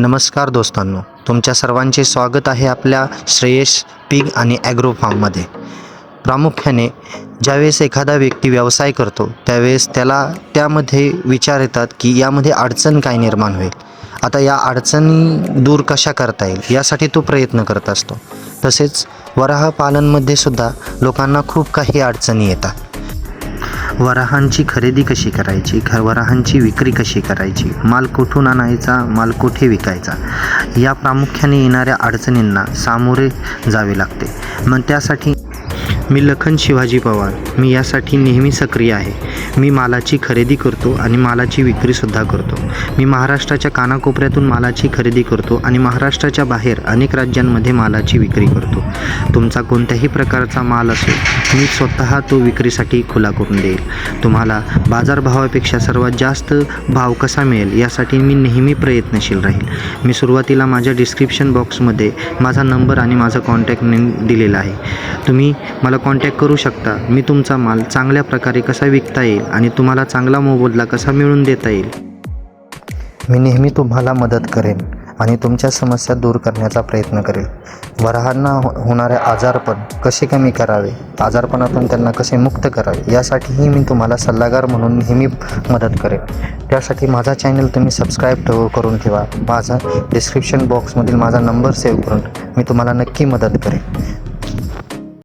नमस्कार दोस्तांनो तुमच्या सर्वांचे स्वागत आहे आपल्या श्रेयस पीक आणि ॲग्रो फार्ममध्ये. प्रामुख्याने ज्यावेळेस एखादा व्यक्ती व्यवसाय करतो त्यावेळेस त्याला त्यामध्ये विचार येतात की यामध्ये अडचण काय निर्माण होईल. आता या अडचणी दूर कशा करता येईल यासाठी तो प्रयत्न करत असतो. तसेच वराहपालनमध्ये सुद्धा लोकांना खूप काही अडचणी येतात. वराहांची खरेदी कशी करायची? ख वराहांची विक्री कशी करायची? माल कुठून आणायचा? माल कुठे विकायचा? या प्रामुख्याने येणाऱ्या अडचणींना सामोरे जावे लागते. मग त्यासाठी मी लखन शिवाजी पवार. मी यासाठी नेहमी सक्रिय आहे. मी मालाची खरेदी करतो आणि मालाची विक्रीसुद्धा करतो. मी महाराष्ट्राच्या कानाकोपऱ्यातून मालाची खरेदी करतो आणि महाराष्ट्राच्या बाहेर अनेक राज्यांमध्ये मालाची विक्री करतो. तुमचा कोणत्याही प्रकारचा माल असेल मी स्वतः तो विक्रीसाठी खुला करून देईल. तुम्हाला बाजारभावापेक्षा सर्वात जास्त भाव कसा मिळेल यासाठी मी नेहमी प्रयत्नशील राहील. मी सुरुवातीला माझ्या डिस्क्रिप्शन बॉक्समध्ये माझा नंबर आणि माझा कॉन्टॅक्ट नेम दिलेला आहे. तुम्ही मला कॉन्टॅक्ट करू शकता. मी तुमचा माल चांगल्या प्रकारे कसा विकता येईल आणि तुम्हाला चांगला मोबदला कसा मिळवून देता येईल? मी नेहमी तुम्हाला मदत करेन. आणि तुमच्या समस्या दूर करण्याचा प्रयत्न करेल. वराहांना हो होणारे आजारपण कसे कमी करावे? आजारपणातून त्यांना कसे मुक्त करावे? यासाठीही मी तुम्हाला सल्लागार म्हणून नेहमी मदत करेन. त्यासाठी माझा चॅनल तुम्ही सबस्क्राईब ठेव करून ठेवा. माझा डिस्क्रिप्शन बॉक्समधील माझा नंबर सेव्ह करून मी तुम्हाला नक्की मदत करेन.